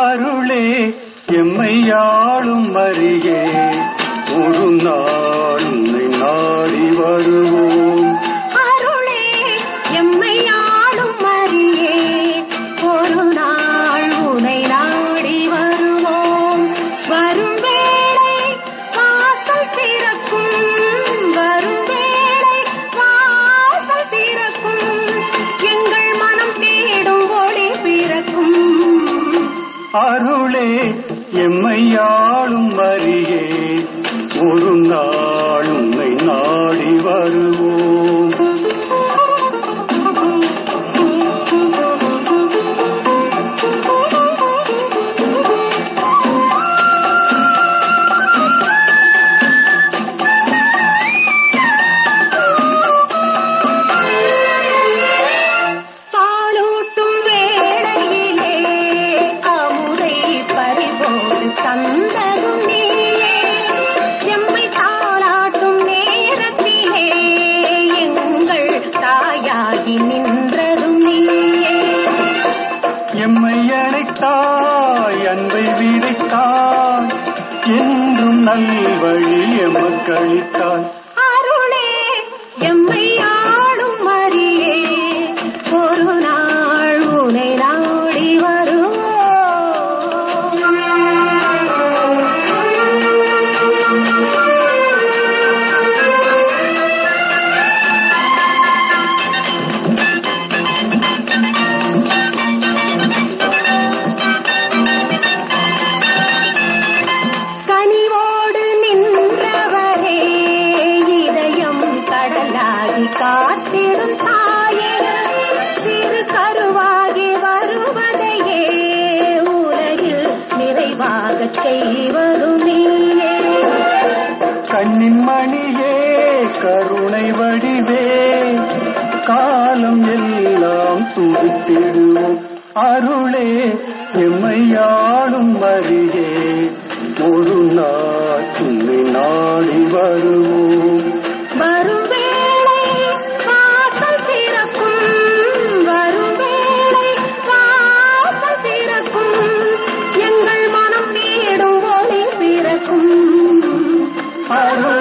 அருளே எம்மையாளும் மறியே அருளே எம்மையாளும் எம்மை அழைத்தாய் அன்பை விதைத்தாய் என்றும் நல்வழி எமக்களித்தாய் காத்திரும் தாயே சிறு கருவாகி வருவதையே உலகில் நிறைவாக செய்வரும் நீயே கண்ணின் மணியே கருணை வடிவே காலம் எல்லாம் துடித்திடுவோம். அருளே எம்மையாளும் மறியே Father.